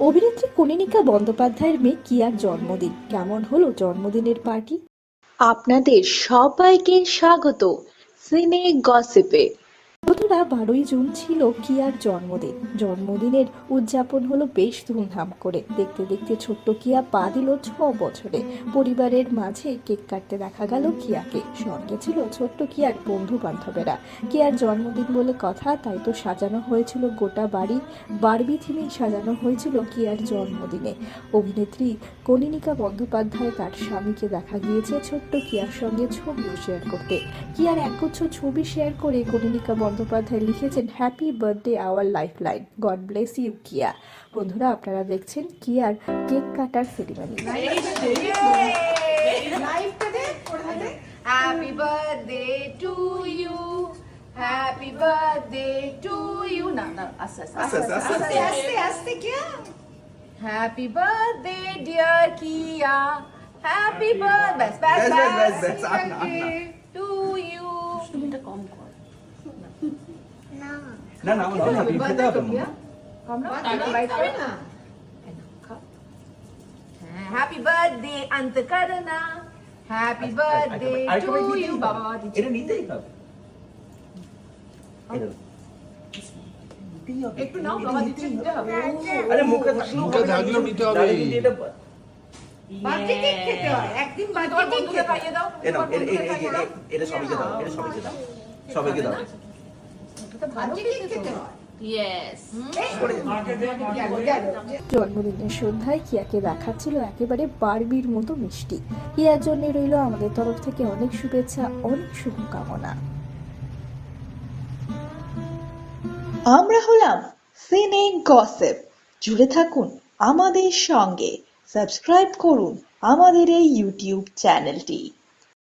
অভিনেত্রী কনিনিকা বন্দ্যোপাধ্যায়ের মেয়ে কিয়ার জন্মদিন। কেমন হলো জন্মদিনের পার্টি? আপনাদের সবাইকে স্বাগত। সিনে গসিপে। বন্ধুরা বারোই জুন ছিল কিয়ার জন্মদিন। জন্মদিনের উদযাপন হলো বেশ ধুমধাম করে। দেখতে দেখতে ছোট্ট কিয়া পা দিল ছ বছরে। পরিবারের মাঝে কেক কাটতে দেখা গেল কিয়াকে। সঙ্গে ছিল ছোট্ট কিয়ার বন্ধু বান্ধবেরা কিয়ার জন্মদিন বলে কথা, তাই তো সাজানো হয়েছিল গোটা বাড়ি। বারবি থিমেই সাজানো হয়েছিল কিয়ার জন্মদিনে। অভিনেত্রী কনিনিকা বন্দ্যোপাধ্যায় তার স্বামীকে দেখা গিয়েছে ছোট্ট কিয়ার সঙ্গে ছবিও শেয়ার করতে। কিয়ার একগুচ্ছ ছবি শেয়ার করে কনিনিকা বন্দ্যোপাধ্যায় লিখেছেন happy birthday our life line God bless you Kiya বন্ধুরা আপনারা দেখছেন কিয়ার cake cutter ceremony Happy birthday to you. Happy birthday to you. না না আস্তে আস্তে আস্তে আস্তে আস্তে কিয়া Happy birthday dear Kia. Happy birthday ব্যাস ব্যাস ব্যাস, ব্যাস, ব্যাস ব্যাস, আর না, আর না। to you. তুমি এটা কম কর না না আমার না বিল খেতে হবে না। কম না বাইট করে না হ্যাপি বার্থডে অন্ত হ্যাপি বার্থডে টু ইউ বাবা বাবা এটা নিতেই হবে। এটা নিতেই হবে, একটু নাও বাবা দিতে হবে। আরে মুখে মুখে থাকলেও নিতে হবে। এটা বার্থডে কেক খেতে হয়। একদিন দাও। এটা সবাইকে দাও। এটা সবাইকে দাও সবাইকে দাও। ভালো খেতে হয়। জন্মদিনের সন্ধ্যায় কিয়াকে দেখাচ্ছিল একেবারে বারবির মতো মিষ্টি। কিয়ার জন্য রইল আমাদের তরফ থেকে অনেক শুভেচ্ছা অনেক শুভকামনা। আমরা হলাম সিনে গসিপ। জুড়ে থাকুন আমাদের সঙ্গে। সাবস্ক্রাইব করুন আমাদের এই ইউটিউব চ্যানেলটি।